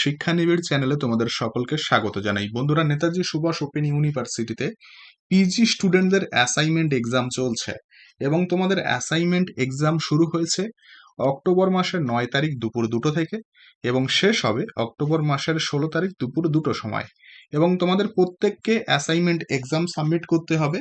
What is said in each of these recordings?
শিক্ষা নিবিড় চ্যানেলে তোমাদের সকলকে স্বাগত জানাই। বন্ধুরা, নেতাজি সুভাষ ওপেন ইউনিভার্সিটিতে পিজি স্টুডেন্টদের অ্যাসাইনমেন্ট এক্সাম চলছে এবং তোমাদের অ্যাসাইনমেন্ট এক্সাম শুরু হয়েছে অক্টোবর মাসের নয় তারিখ দুপুর দুটো থেকে এবং শেষ হবে অক্টোবর মাসের ষোলো তারিখ দুপুর দুটো সময়। এবং তোমাদের প্রত্যেককে অ্যাসাইনমেন্ট এক্সাম সাবমিট করতে হবে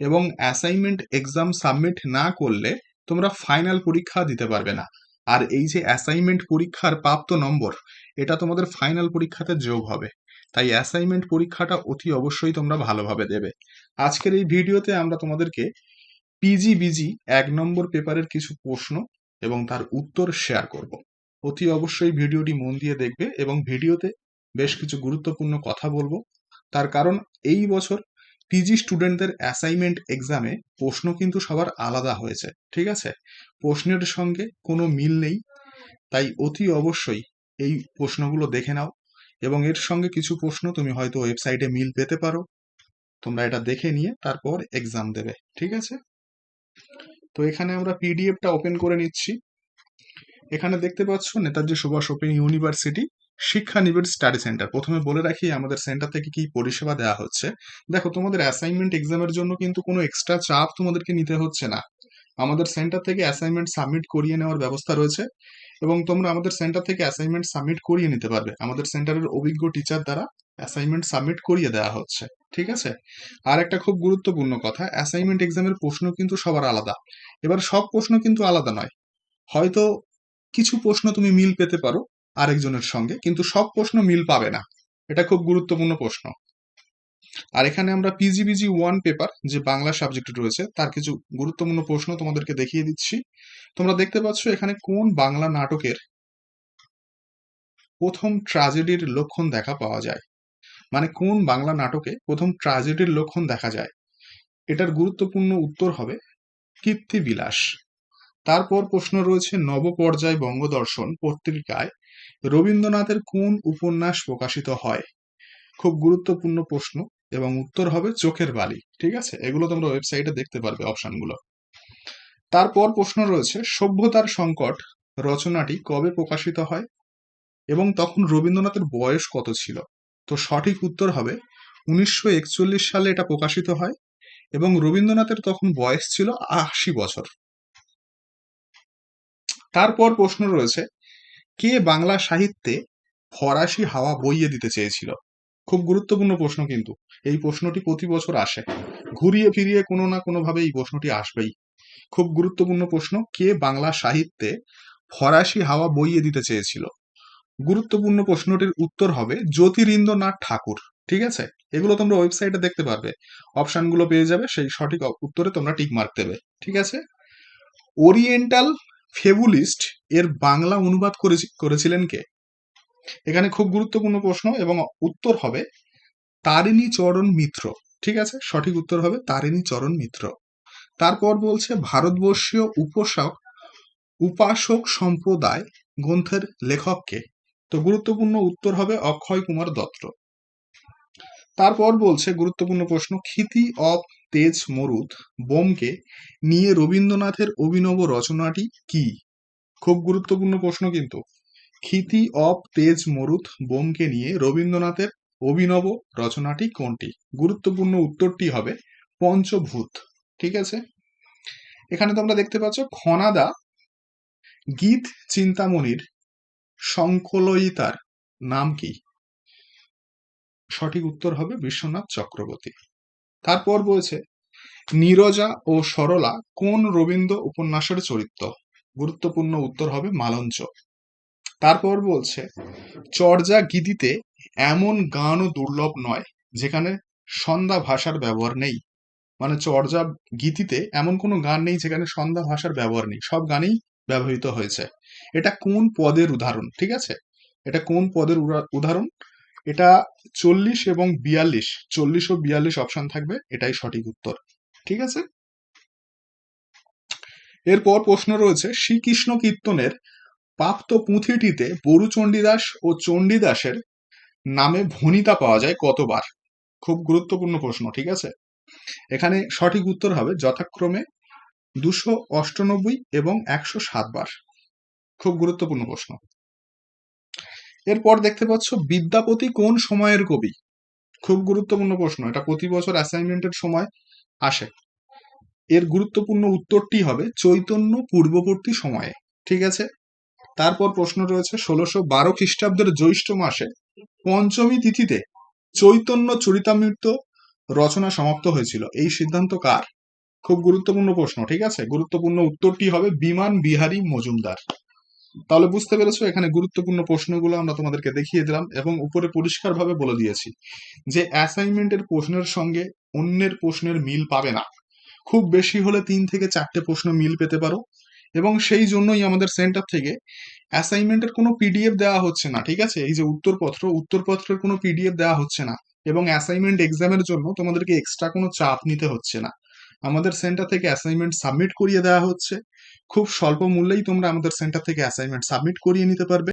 এবং অ্যাসাইনমেন্ট এক্সাম সাবমিট না করলে তোমরা ফাইনাল পরীক্ষা দিতে পারবে না। আর এই যে অ্যাসাইনমেন্ট পরীক্ষার প্রাপ্ত নম্বর, এটা তোমাদের ফাইনাল পরীক্ষাতে যোগ হবে। তাই অ্যাসাইনমেন্ট পরীক্ষাটা অতি অবশ্যই তোমরা ভালোভাবে দেবে। আজকের এই ভিডিওতে আমরা তোমাদেরকে পিজিবিজি এক নম্বর পেপারের কিছু প্রশ্ন এবং তার উত্তর শেয়ার করব। অতি অবশ্যই ভিডিওটি মন দিয়ে দেখবে এবং ভিডিওতে বেশ কিছু গুরুত্বপূর্ণ কথা বলব। তার কারণ এই বছর পিজি স্টুডেন্টদের অ্যাসাইনমেন্ট এক্সামে প্রশ্ন কিন্তু সবার আলাদা হয়েছে, ঠিক আছে? প্রশ্নের সঙ্গে কোনো মিল নেই, তাই অতি অবশ্যই এই প্রশ্নগুলো দেখে নাও এবং এর সঙ্গে কিছু প্রশ্ন তুমি হয়তো ওয়েবসাইটে মিল পেতে পারো। তোমরা এটা দেখে নিয়ে তারপর এক্সাম দেবে, ঠিক আছে? তো এখানে আমরা পিডিএফটা ওপেন করে নিচ্ছি। এখানে দেখতে পাচ্ছ নেতাজি সুভাষ ওপেন ইউনিভার্সিটি। শিক্ষা নিবিড় স্টাডি সেন্টার প্রথমে বলে রাখি, আমাদের সেন্টার থেকে কি পরিষেবা দেওয়া হচ্ছে? দেখো, তোমাদের অ্যাসাইনমেন্ট এক্সামের জন্য কিন্তু কোনো এক্সট্রা চাপ তোমাদেরকে নিতে হচ্ছে না। আমাদের সেন্টার থেকে অ্যাসাইনমেন্ট সাবমিট করিয়ে নেওয়ার ব্যবস্থা রয়েছে এবং তোমরা আমাদের সেন্টার থেকে অ্যাসাইনমেন্ট সাবমিট করিয়ে নিতে পারবে। আমাদের সেন্টারের অভিজ্ঞ টিচার দ্বারা অ্যাসাইনমেন্ট সাবমিট করিয়ে দেওয়া হচ্ছে। ঠিক আছে? আর একটা খুব গুরুত্বপূর্ণ কথা অ্যাসাইনমেন্ট এক্সামের প্রশ্ন কিন্তু সবার আলাদা। এবার সব প্রশ্ন কিন্তু আলাদা নয়। হয়তো কিছু প্রশ্ন তুমি মিল পেতে পারো আরেকজনের সঙ্গে, কিন্তু সব প্রশ্ন মিল পাবে না। এটা খুব গুরুত্বপূর্ণ প্রশ্ন। আর এখানে আমরা পিজিবিজি ওয়ান পেপার যে বাংলা সাবজেক্ট রয়েছে, তার কিছু গুরুত্বপূর্ণ প্রশ্ন তোমাদেরকে দেখিয়ে দিচ্ছি। তোমরা দেখতে পাচ্ছ এখানে কোন বাংলা নাটকের প্রথম ট্রাজেডির লক্ষণ দেখা পাওয়া যায়। মানে কোন বাংলা নাটকে প্রথম ট্রাজেডির লক্ষণ দেখা যায়। এটার গুরুত্বপূর্ণ উত্তর হবে কীর্তিবিলাস। তারপর প্রশ্ন রয়েছে নবপর্যায় বঙ্গদর্শন পত্রিকায় রবীন্দ্রনাথের কোন উপন্যাস প্রকাশিত হয়? খুব গুরুত্বপূর্ণ প্রশ্ন এবং উত্তর হবে চোখের বালি, ঠিক আছে? এগুলো তোমরা ওয়েবসাইটে দেখতে পারবে অপশনগুলো। তারপর প্রশ্ন রয়েছে, সভ্যতার সংকট রচনাটি কবে প্রকাশিত হয়? এবং তখন রবীন্দ্রনাথের বয়স কত ছিল? তো সঠিক উত্তর হবে উনিশশো একচল্লিশ সালে এটা প্রকাশিত হয় এবং রবীন্দ্রনাথের তখন বয়স ছিল আশি বছর। তারপর প্রশ্ন রয়েছে কে বাংলা সাহিত্যে ফরাসি হাওয়া বইয়ে দিতে চেয়েছিল? খুব গুরুত্বপূর্ণ প্রশ্ন কিন্তু। এই প্রশ্নটি প্রতি বছর আসে। ঘুরিয়ে ফিরিয়ে কোনো না কোনো ভাবে এই প্রশ্নটি আসবেই। খুব গুরুত্বপূর্ণ প্রশ্ন, কে বাংলা সাহিত্যে ফরাসি হাওয়া বইয়ে দিতে চেয়েছিল? গুরুত্বপূর্ণ প্রশ্নটির উত্তর হবে জ্যোতিরিন্দ্রনাথ ঠাকুর, ঠিক আছে? এগুলো তোমরা ওয়েবসাইটে দেখতে পারবে। অপশনগুলো পেয়ে যাবে, সেই সঠিক উত্তরে তোমরা টিক মার্ক দেবে, ঠিক আছে? ওরিয়েন্টাল ফেবুলিস্ট এর বাংলা অনুবাদ করেছিলেন কে? এখানে খুব গুরুত্বপূর্ণ প্রশ্ন এবং উত্তর হবে তারিণী চরণ মিত্র। ঠিক আছে? সঠিক উত্তর হবে তারিণী চরণ মিত্র। তারপর বলছে ভারতবর্ষীয় উপাসক উপাসক সম্প্রদায় গ্রন্থের লেখককে তো গুরুত্বপূর্ণ উত্তর হবে অক্ষয় কুমার দত্ত। তারপর বলছে গুরুত্বপূর্ণ প্রশ্ন ক্ষিতি অফ তেজ মরুদ বোমকে নিয়ে রবীন্দ্রনাথের অভিনব রচনাটি কি? খুব গুরুত্বপূর্ণ প্রশ্ন কিন্তু। ক্ষিতি অফ তেজ মরুদ বোমকে নিয়ে রবীন্দ্রনাথের অভিনব রচনাটি কোনটি? গুরুত্বপূর্ণ উত্তরটি হবে পঞ্চভূত। ঠিক আছে? এখানে তোমরা দেখতে পাচ্ছ খনাদা গীত চিন্তামণির সংকলয়িতার নাম কি? সঠিক উত্তর হবে বিশ্বনাথ চক্রবর্তী। তারপর বলছে নীরজা ও সরলা কোন রবীন্দ্র উপন্যাসের চরিত্র? গুরুত্বপূর্ণ উত্তর হবে মালঞ্চ তারপর বলছে, চর্যা গীতিতে এমন গানও দুর্লভ নয়, যেখানে সন্ধ্যা ভাষার ব্যবহার নেই। মানে চর্যা গীতিতে এমন কোনো গান নেই যেখানে সন্ধ্যা ভাষার ব্যবহার নেই। সব গানেই ব্যবহৃত হয়েছে। এটা কোন পদের উদাহরণ? ঠিক আছে? এটা কোন পদের উদাহরণ? এটা চল্লিশ এবং বিয়াল্লিশ। চল্লিশ ও বিয়াল্লিশ অপশন থাকবে, এটাই সঠিক উত্তর। ঠিক আছে? এরপর প্রশ্ন রয়েছে, শ্রীকৃষ্ণ কীর্তনের প্রাপ্ত পুঁথিটিতে বরু চণ্ডীদাস ও চণ্ডীদাসের নামে ভনিতা পাওয়া যায় কতবার? খুব গুরুত্বপূর্ণ প্রশ্ন, ঠিক আছে? এখানে সঠিক উত্তর হবে যথাক্রমে দুশো অষ্টানব্বই এবং একশো সাত বার। খুব গুরুত্বপূর্ণ প্রশ্ন। এরপর দেখতে পাচ্ছ, বিদ্যাপতি কোন সময়ের কবি? খুব গুরুত্বপূর্ণ প্রশ্ন, এটা প্রতি বছর অ্যাসাইনমেন্টের সময় আসে। এর গুরুত্বপূর্ণ উত্তরটি হবে চৈতন্য পূর্ববর্তী সময়ে, ঠিক আছে? তারপর প্রশ্ন রয়েছে, ষোলোশো বারো খ্রিস্টাব্দের জ্যৈষ্ঠ মাসে পঞ্চমী তিথিতে চৈতন্য চরিতামৃত রচনা সমাপ্ত হয়েছিল। এই সিদ্ধান্ত কার? খুব গুরুত্বপূর্ণ প্রশ্ন, ঠিক আছে? গুরুত্বপূর্ণ উত্তরটি হবে বিমান বিহারী মজুমদার। তাহলে বুঝতে পেরেছ, এখানে গুরুত্বপূর্ণ প্রশ্নগুলো আমরা তোমাদেরকে দেখিয়ে দিলাম এবং উপরে পরিষ্কারভাবে বলে দিয়েছি যে অ্যাসাইনমেন্টের প্রশ্নের সঙ্গে অন্যের প্রশ্নের মিল পাবে না। খুব বেশি হলে তিন থেকে চারটে প্রশ্ন মিল পেতে পারো। এবং সেই জন্যই আমাদের সেন্টার থেকে অ্যাসাইনমেন্টের কোনো পিডিএফ দেওয়া হচ্ছে না, ঠিক আছে? এই যে উত্তরপত্র, উত্তরপত্রের কোনো পিডিএফ দেওয়া হচ্ছে না এবং অ্যাসাইনমেন্ট এক্সামের জন্য তোমাদেরকে এক্সট্রা কোনো চাপ নিতে হচ্ছে না। আমাদের সেন্টার থেকে অ্যাসাইনমেন্ট সাবমিট করিয়ে দেওয়া হচ্ছে। খুব স্বল্প মূল্যেই তোমরা আমাদের সেন্টার থেকে অ্যাসাইনমেন্ট সাবমিট করিয়ে নিতে পারবে।